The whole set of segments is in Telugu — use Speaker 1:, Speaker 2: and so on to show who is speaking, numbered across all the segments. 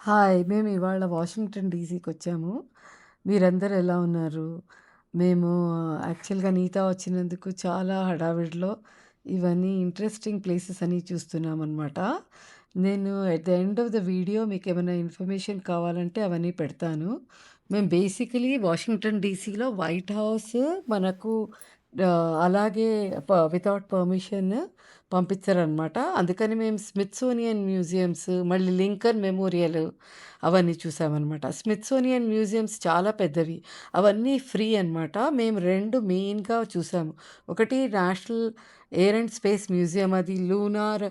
Speaker 1: హాయ్! మేము ఇవాళ వాషింగ్టన్ డీసీకి వచ్చాము మీరందరూ ఎలా ఉన్నారు? మేము యాక్చువల్‌గా నీతా వచ్చినందుకు చాలా హడావిడిలో ఇవన్నీ ఇంట్రెస్టింగ్ ప్లేసెస్ అన్ని చూస్తున్నాం అనమాట నేను at the end of the video మీకు ఏమైనా ఇన్ఫర్మేషన్ కావాలంటే అవన్నీ పెడతాను. మేము బేసికలీ వాషింగ్టన్ డీసీలో వైట్ హౌస్ మనకు అలాగే ప వితౌట్ పర్మిషన్ పంపించారనమాట అందుకని మేము స్మిత్సోనియన్ మ్యూజియమ్స్, మళ్ళీ లింకన్ మెమోరియల్ అవన్నీ చూసామనమాట. స్మిత్సోనియన్ మ్యూజియమ్స్ చాలా పెద్దవి. అవన్నీ ఫ్రీ అనమాట. మేము రెండు మెయిన్‌గా చూసాము. ఒకటి national air and space museum అది లూనార్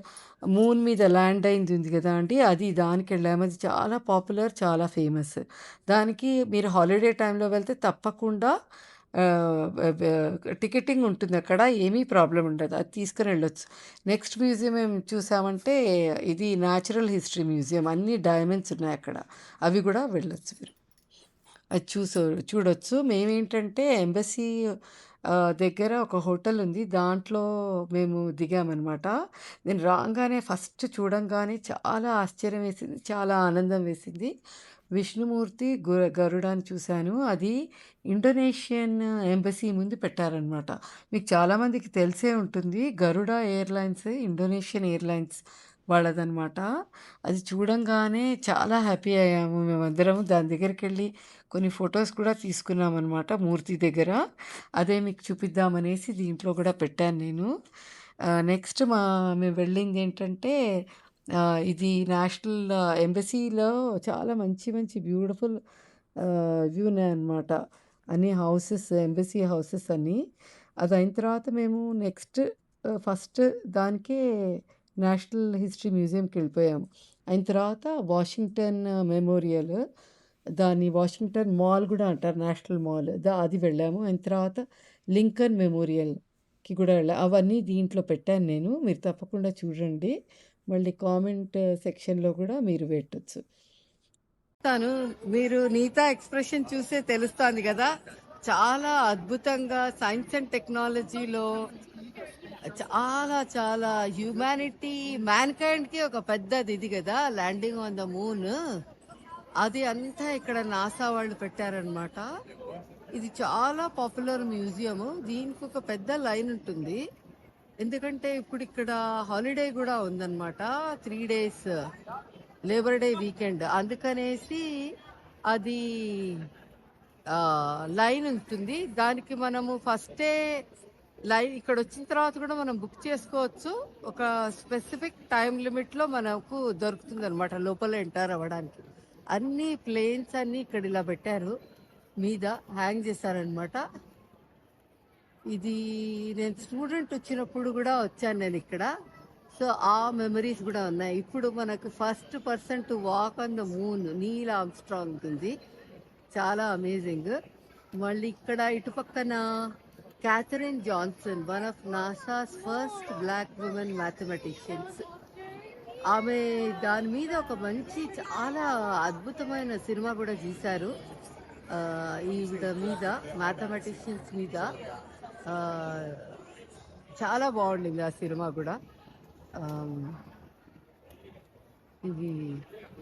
Speaker 1: మూన్ మీద ల్యాండ్ అయింది ఉంది కదా అండి అది దానికి వెళ్ళాము అది చాలా పాపులర్, చాలా ఫేమస్. దానికి మీరు హాలిడే టైంలో వెళ్తే తప్పకుండా టికెటింగ్ ఉంటుంది అక్కడ ఏమీ ప్రాబ్లం ఉండదు. అది తీసుకుని వెళ్ళొచ్చు. నెక్స్ట్ మ్యూజియం ఏం చూసామంటే ఇది న్యాచురల్ హిస్టరీ మ్యూజియం. అన్ని డైమండ్స్ ఉన్నాయక్కడ. అవి కూడా వెళ్ళొచ్చు మీరు. అది చూసో చూడొచ్చు. మేమేంటంటే ఎంబసీ దగ్గర ఒక హోటల్ ఉంది. దాంట్లో మేము దిగామన్నమాట నేను రాగానే ఫస్ట్ చూడంగానే చాలా ఆశ్చర్యం వేసింది. చాలా ఆనందం వేసింది. విష్ణుమూర్తి గు గరుడాని చూశాను. అది ఇండోనేషియన్ ఎంబసీ ముందు పెట్టారనమాట. మీకు చాలామందికి తెలిసే ఉంటుంది. గరుడ ఎయిర్‌లైన్స్ ఇండోనేషియన్ ఎయిర్‌లైన్స్ వాళ్ళదనమాట. అది చూడంగానే చాలా హ్యాపీ అయ్యాము మేమందరం. దాని దగ్గరికి వెళ్ళి కొన్ని ఫొటోస్ కూడా తీసుకున్నామన్నమాట మూర్తి దగ్గర. అదే మీకు చూపిద్దామనేసి దీంట్లో కూడా పెట్టాను నేను. నెక్స్ట్ మా మేము వెళ్ళింది ఏంటంటే ఇది నేషనల్ ఎంబసీలో చాలా మంచి మంచి బ్యూటిఫుల్ ఆహ్, ఇవి ఉన్నాయన్నమాట. అన్ని హౌసెస్ ఎంబసీ హౌసెస్ అన్నీ. అదయిన తర్వాత మేము నెక్స్ట్ ఆహ్, ఫస్ట్ దానికే నేషనల్ హిస్టరీ మ్యూజియంకెళ్ళిపోయాము. అయిన తర్వాత వాషింగ్టన్ మెమోరియల్ దాన్ని వాషింగ్టన్ మాల్ గూడా అంటారు. National mall. ద అది వెళ్ళాము. అయిన తర్వాత లింకన్ మెమోరియల్‌కి కూడా వెళ్ళా. అవన్నీ దీంట్లో పెట్టాను నేను. మీరు తప్పకుండా చూడండి. మళ్ళీ కామెంట్ సెక్షన్‌లో కూడా మీరు పెట్టొచ్చు. తాను మీరు నీతా ఎక్స్‌ప్రెషన్ చూసే తెలుస్తుంది కదా చాలా అద్భుతంగా సైన్స్ అండ్ టెక్నాలజీలో చాలా చాలా హ్యూమానిటీ మ్యాన్‌కైండ్‌కి ఒక పెద్దది ఇది కదా ల్యాండింగ్ ఆన్ ద మూన్. అది అంతా ఇక్కడ నాసా వాళ్ళు పెట్టారనమాట. ఇది చాలా పాపులర్ మ్యూజియము. దీనికి ఒక పెద్ద లైన్ ఉంటుంది. ఎందుకంటే ఇప్పుడు ఇక్కడ హాలిడే కూడా ఉందన్నమాట. Three days labour day weekend. అందుకనేసి అది లైన్ ఉంటుంది. దానికి మనము ఫస్టే లైన్ ఇక్కడ వచ్చిన తర్వాత కూడా మనం బుక్ చేసుకోవచ్చు. ఒక స్పెసిఫిక్ టైం లిమిట్‌లో మనకు దొరుకుతుందనమాట లోపల ఎంటర్ అవ్వడానికి. అన్ని ప్లేన్స్ అన్నీ ఇక్కడ ఇలా పెట్టారు. మీద హ్యాంగ్ చేశారనమాట. ఇది నేను స్టూడెంట్ వచ్చినప్పుడు కూడా వచ్చాను నేను ఇక్కడ సో, ఆ మెమరీస్ కూడా ఉన్నాయి. ఇప్పుడు మనకు first person to walk on the moon Neil Armstrong ఉంది. చాలా అమేజింగ్. మళ్ళీ ఇక్కడ ఇటు పక్కన Catherine Johnson one of NASA's first black women mathematicians. ఆమె దాని మీద ఒక మంచి చాలా అద్భుతమైన సినిమా కూడా తీశారు. ఈవిడ మీద మ్యాథమెటిషియన్స్ మీద చాలా బాగుండింది ఆ సినిమా కూడా ఇది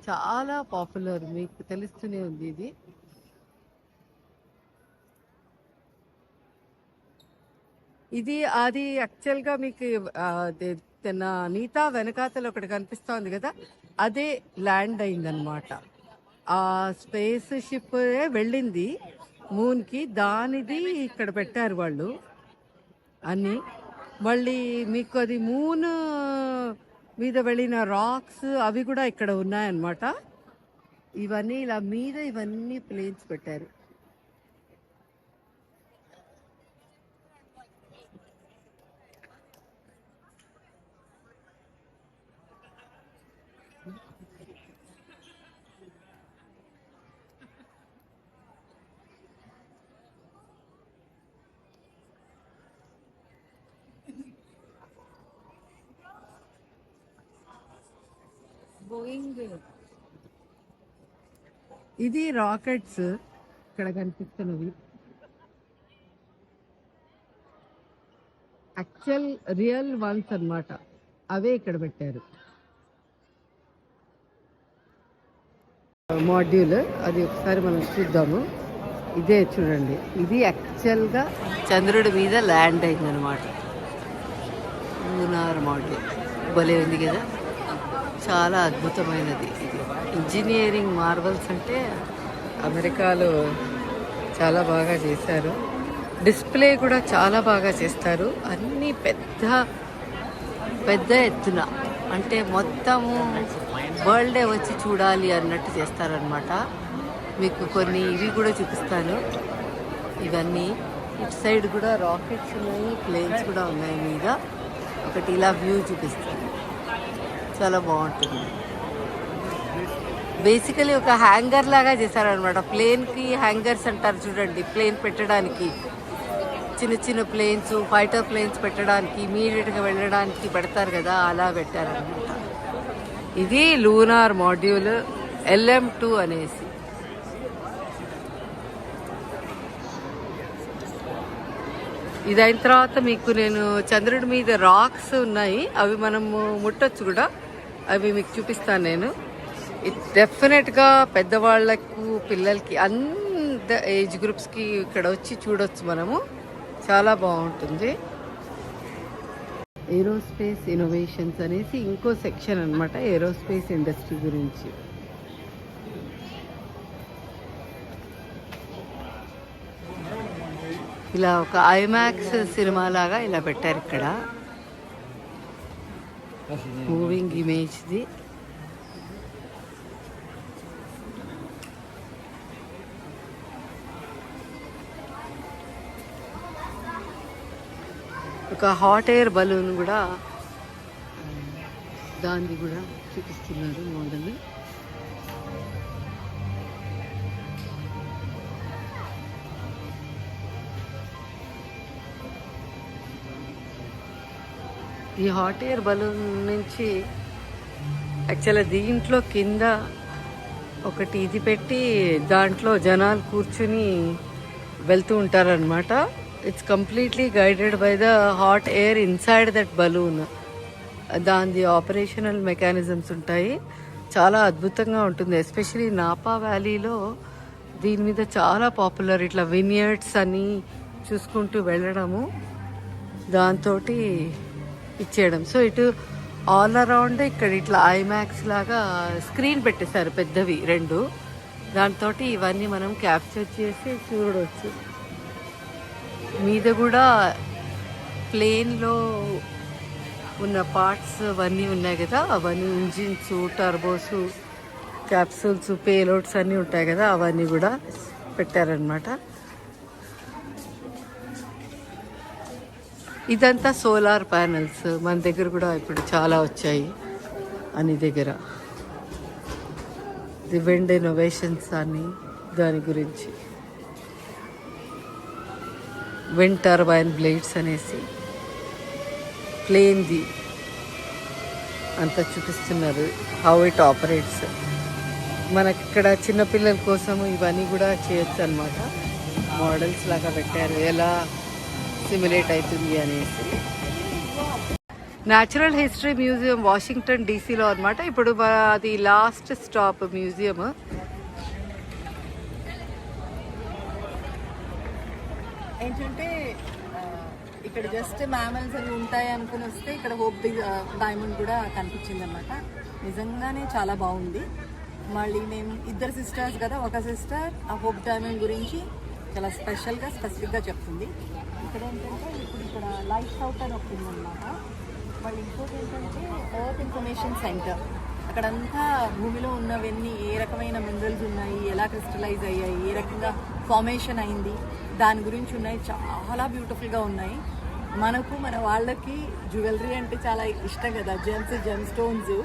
Speaker 1: చాలా పాపులర్ మీకు తెలుస్తూనే ఉంది ఇది. ఇది అది యాక్చువల్‌గా మీకు తన నీతా వెనకాతల ఒకటి కనిపిస్తోంది కదా అదే ల్యాండ్ అయిందనమాట. ఆ స్పేస్ షిప్ వెళ్ళింది మూన్‌కి. దానిది ఇక్కడ పెట్టారు వాళ్ళు. అన్నీ. మళ్ళీ మీకు అది మూన్ మీద వెళ్ళిన రాక్స్ అవి కూడా ఇక్కడ ఉన్నాయన్నమాట. ఇవన్నీ ఇలా మీద ఇవన్నీ ప్లేన్స్ పెట్టారు. బోయింగ్ ఇది రాకెట్స్ ఇక్కడ కనిపిస్తున్నవి. యాక్చువల్ రియల్ వన్స్ అన్నమాట. అవే ఇక్కడ పెట్టారు. మాడ్యూల్ అది ఒకసారి మనం చూద్దాము ఇదే చూడండి ఇది యాక్చువల్గా చంద్రుడి మీద ల్యాండ్ అయిందనమాట లూనార్ మాడ్యూల్ భలే ఉంది కదా చాలా అద్భుతమైనది. ఇది ఇంజనీరింగ్ మార్వల్స్ అంటే అమెరికాలో చాలా బాగా చేశారు. డిస్ప్లే కూడా చాలా బాగా చేస్తారు. అన్నీ పెద్ద పెద్ద ఎత్తున. అంటే మొత్తము వరల్డే వచ్చి చూడాలి అన్నట్టు చేస్తారనమాట మీకు కొన్ని ఇవి కూడా చూపిస్తాను. ఇవన్నీ. ఇటు సైడ్ కూడా రాకెట్స్ ఉన్నాయి ప్లేన్స్ కూడా ఉన్నాయి మీద. ఒకటి ఇలా వ్యూ చూపిస్తాను. చాలా బాగుంటుంది. బేసికలీ ఒక హ్యాంగర్ లాగా చేశారనమాట ప్లేన్కి హ్యాంగర్స్ అంటారు చూడండి. ప్లేన్ పెట్టడానికి చిన్న చిన్న ప్లేన్స్ ఫైటర్ ప్లేన్స్ పెట్టడానికి ఇమీడియట్గా వెళ్ళడానికి పెడతారు కదా అలా పెట్టారనమాట ఇది లూనార్ మాడ్యూల్ ఎల్ఎం టూ అనేసి. ఇది అయిన తర్వాత మీకు నేను చంద్రుడి మీద రాక్స్ ఉన్నాయి. అవి మనము ముట్టొచ్చు కూడా. అవి మీకు చూపిస్తాను నేను. డెఫినెట్గా పెద్దవాళ్ళకు పిల్లలకి అంత ఏజ్ గ్రూప్స్కి ఇక్కడ వచ్చి చూడొచ్చు మనము. చాలా బాగుంటుంది. ఏరోస్పేస్ ఇన్నోవేషన్స్ అనేసి ఇంకో సెక్షన్ అనమాట ఏరోస్పేస్ ఇండస్ట్రీ గురించి. ఇలా ఒక ఐమాక్స్ సినిమా లాగా ఇలా పెట్టారు ఇక్కడ. మూవింగ్ ఇమేజ్ది ఒక హాట్ ఎయిర్ బలూన్ కూడా దాన్ని కూడా చూపిస్తున్నారు మోడల్ ఈ హాట్ ఎయిర్ బలూన్ నుంచి యాక్చువల్గా దీంట్లో కింద ఒకటి ఇది పెట్టి దాంట్లో జనాలు కూర్చుని వెళ్తూ ఉంటారనమాట it's completely guided by the hot air inside that balloon దాని ఆపరేషనల్ మెకానిజమ్స్ ఉంటాయి. చాలా అద్భుతంగా ఉంటుంది. ఎస్పెషలీ నాపా వ్యాలీలో దీని మీద చాలా పాపులర్ ఇట్లా వినియర్డ్స్ అని చూసుకుంటూ వెళ్ళడము. దాంతో ఇచ్చేయడం. సో ఇటు ఆల్ అరౌండ్ ఇక్కడ ఇట్లా ఐమాక్స్ లాగా స్క్రీన్ పెట్టేశారు పెద్దవి రెండు. దాంతో ఇవన్నీ మనం క్యాప్చర్ చేసి చూడవచ్చు మీద కూడా ప్లేన్లో ఉన్న పార్ట్స్ అవన్నీ ఉన్నాయి కదా? అవన్నీ ఇంజిన్స్ టర్బోస్ క్యాప్సూల్స్ పేలోడ్స్ అన్నీ ఉంటాయి కదా? అవన్నీ కూడా పెట్టారనమాట ఇదంతా సోలార్ ప్యానల్స్. మన దగ్గర కూడా ఇప్పుడు చాలా వచ్చాయి. అని దగ్గర. ది వెండ్ ఇన్నోవేషన్స్ అని దాని గురించి. విండ్ టర్బైన్ బ్లేడ్స్ అనేసి. ప్లేన్ది. అంతా చూపిస్తున్నారు హౌ ఇట్ ఆపరేట్స్. మనకి ఇక్కడ చిన్నపిల్లల కోసం ఇవన్నీ కూడా చేయొచ్చు అనమాట మోడల్స్ లాగా పెట్టారు. ఎలా సిమ్యులేట్ అవుతుంది అనేసి. న్యాచురల్ హిస్టరీ మ్యూజియం వాషింగ్టన్ డీసీలో అనమాట ఇప్పుడు అది లాస్ట్ స్టాప్ మ్యూజియం
Speaker 2: ఏంటంటే ఇక్కడ జస్ట్ మ్యామల్స్ అవి ఉంటాయి అనుకుని వస్తే ఇక్కడ హోప్ ది డైమండ్ కూడా కనిపించింది అనమాట నిజంగానే చాలా బాగుంది. మళ్ళీ మేము ఇద్దరు సిస్టర్స్ కదా ఒక సిస్టర్ ఆ హోప్ డైమండ్ గురించి చాలా స్పెషల్గా స్పెసిఫిక్గా చెప్తుంది. ఇక్కడ ఏంటంటే ఇప్పుడు ఇక్కడ లైఫ్ అవుట్ అని ఒకటి ఉందన్నమాట. వాళ్ళు ఇంకోటి ఏంటంటే ఎర్త్ ఇన్ఫర్మేషన్ సెంటర్ అక్కడంతా భూమిలో ఉన్నవన్నీ ఏ రకమైన మినరల్స్ ఉన్నాయి ఎలా క్రిస్టలైజ్ అయ్యాయి ఏ రకంగా ఫార్మేషన్ అయింది దాని గురించి ఉన్నాయి చాలా బ్యూటిఫుల్గా ఉన్నాయి. మనకు మన వాళ్ళకి జ్యువెలరీ అంటే చాలా ఇష్టం కదా జెమ్స్ జెమ్ స్టోన్స్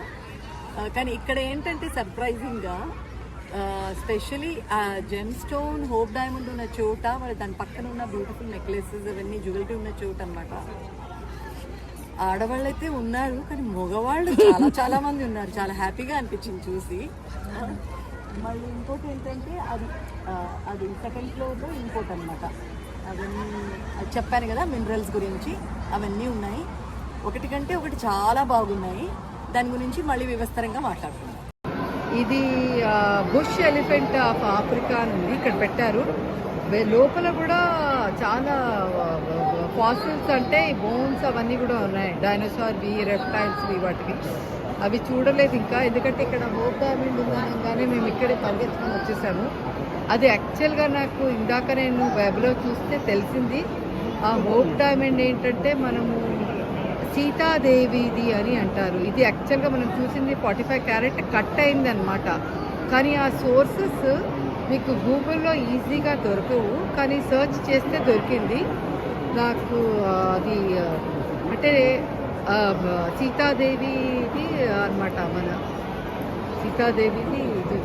Speaker 2: కానీ ఇక్కడ ఏంటంటే సర్ప్రైజింగ్గా స్పెషలీ ఆ జెమ్ స్టోన్ హోప్ డైమండ్ ఉన్న చోట మరి దాని పక్కన ఉన్న బ్యూటిఫుల్ నెక్లెసెస్ అవన్నీ జ్యువెలరీ ఉన్న చోట అనమాట ఆడవాళ్ళు అయితే ఉన్నారు కానీ మగవాళ్ళు చాలా చాలా మంది ఉన్నారు. చాలా హ్యాపీగా అనిపించింది చూసి. మళ్ళీ ఇంకోటి ఏంటంటే అది అది సెకండ్ ఫ్లోర్లో ఇంకోటి అనమాట అవన్నీ అది చెప్పాను కదా మినరల్స్ గురించి. అవన్నీ ఉన్నాయి. ఒకటి కంటే ఒకటి చాలా బాగున్నాయి. దాని గురించి మళ్ళీ వివస్తరంగా మాట్లాడుకుందాం.
Speaker 1: ఇది బుష్ ఎలిఫెంట్ ఆఫ్ ఆఫ్రికా అని ఇక్కడ పెట్టారు. లోపల కూడా చాలా ఫాసిల్స్ అంటే బోన్స్ అవన్నీ కూడా ఉన్నాయి. డైనోసార్వి రెప్టైల్స్వి వాటికి. అవి చూడలేదు ఇంకా. ఎందుకంటే ఇక్కడ హోప్ డైమండ్ ఉందనగానే మేము ఇక్కడే పరిగెత్తుకొని వచ్చేసాము. అది యాక్చువల్గా నాకు ఇందాక నేను వెబ్లో చూస్తే తెలిసింది. ఆ హోప్ డైమండ్ ఏంటంటే మనము సీతాదేవిది అని అంటారు. ఇది యాక్చువల్గా మనం చూసింది ఫార్టీ ఫైవ్ క్యారెట్ కట్ అయింది అనమాట కానీ ఆ సోర్సెస్ మీకు గూగుల్లో ఈజీగా దొరకవు. కానీ సెర్చ్ చేస్తే దొరికింది. నాకు అది అంటే సీతాదేవిది అనమాట మన. సీతాదేవిది ఇది.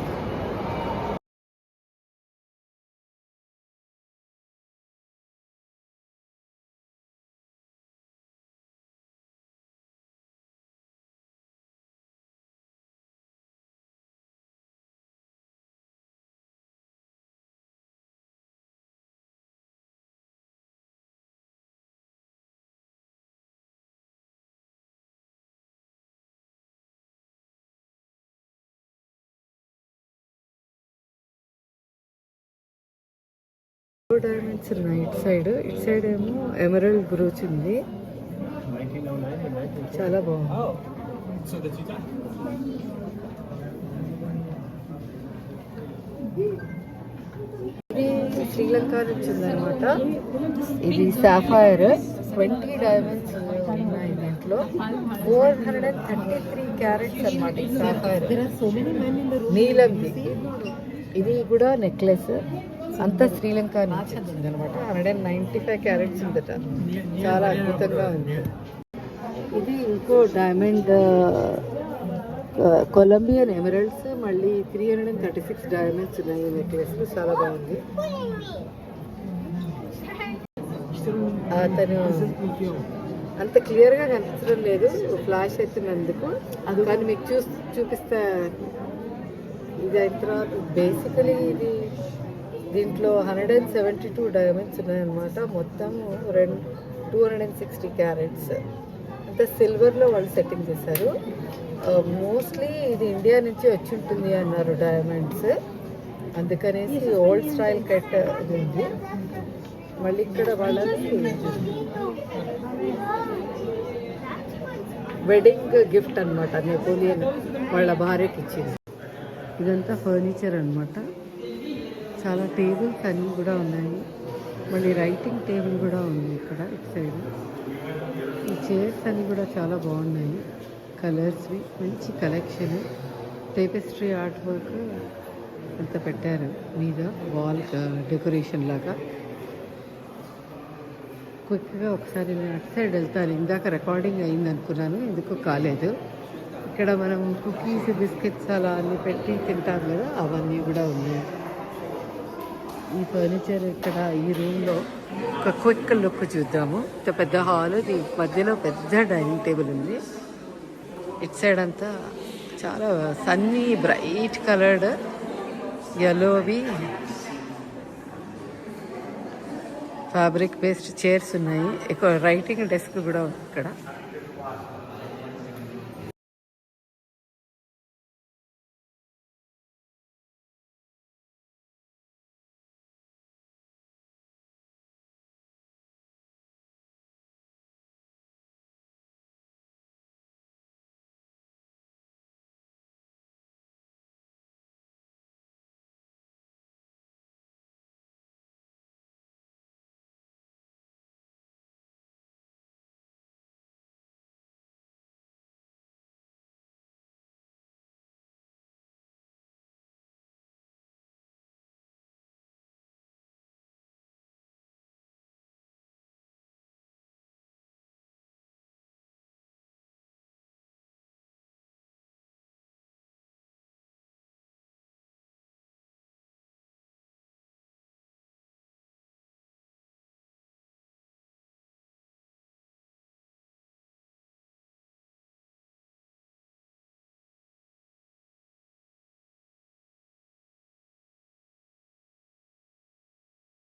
Speaker 1: డైమండ్స్ ఉన్నాయి. ఇటు సైడ్ ఇటు సైడ్ ఏమో ఎమరల్డ్ బ్రోచ్ ఉంది. చాలా బాగుంది. ఇది శ్రీలంక నుంచి ఉందన్నమాట. ఇది సాఫైర్ ట్వంటీ డైమండ్స్ ఉన్నాయి దీంట్లో. Four hundred and thirty three carats అనమాట ఈ సాఫైర్ నీలంది ఇది. కూడా నెక్లెస్ అంతా శ్రీలంక అనమాట hundred and ninety five carats ఉందట. చాలా అద్భుతంగా ఉంది. ఇది ఇంకో డైమండ్ కొలంబియన్ ఎమరల్డ్స్ మళ్ళీ three hundred and thirty six diamonds ఉన్నాయి నెక్లెస్ చాలా బాగుంది. అతను అంత క్లియర్గా కనిపించడం లేదు. ఫ్లాష్ అవుతున్నందుకు కానీ మీకు చూ చూపిస్తా. ఇది అయిన తర్వాత బేసికలీ ఇది దీంట్లో hundred and seventy two diamonds ఉన్నాయన్నమాట. మొత్తం రెండు two hundred and sixty carats అంతా సిల్వర్లో వాళ్ళు సెట్టింగ్ చేశారు. మోస్ట్లీ ఇది ఇండియా నుంచి వచ్చి ఉంటుంది అన్నారు డైమండ్స్ అందుకనేసి ఓల్డ్ స్టైల్ కట్ ఇది ఉంది. మళ్ళీ ఇక్కడ వాళ్ళది వెడ్డింగ్ గిఫ్ట్ అన్నమాట. నెపోలియన్ వాళ్ళ భార్యకి ఇచ్చింది ఇదంతా ఫర్నిచర్ అన్నమాట. చాలా టేబుల్స్ అన్నీ కూడా ఉన్నాయి. మళ్ళీ రైటింగ్ టేబుల్ కూడా ఉంది ఇక్కడ ఇటు సైడ్ ఈ చైర్స్ అన్నీ కూడా చాలా బాగున్నాయి. కలర్స్వి మంచి కలెక్షన్ టేపెస్ట్రీ ఆర్ట్ వర్క్ అంత పెట్టారు. మీద వాల్ డెకరేషన్ లాగా. క్విక్గా ఒకసారి నేను అటు సైడ్ వెళ్తాను. ఇందాక రికార్డింగ్ అయింది అనుకున్నాను ఎందుకు కాలేదు. ఇక్కడ మనం కుకీస్ బిస్కెట్స్ అలా అన్నీ పెట్టి తింటాం కదా అవన్నీ కూడా ఉన్నాయి. ఈ ఫర్నిచర్ ఇక్కడ ఈ రూమ్లో ఒక క్విక్ లుక్ చూద్దాము. ఇంత పెద్ద హాల్ ఇది మధ్యలో పెద్ద డైనింగ్ టేబుల్ ఉంది. ఇట్ సైడ్ అంతా చాలా సన్నీ బ్రైట్ కలర్డ్ ఎల్లోవి ఫ్యాబ్రిక్ బేస్డ్ చైర్స్ ఉన్నాయి. ఎక్కువ రైటింగ్ డెస్క్ కూడా ఉంది ఇక్కడ.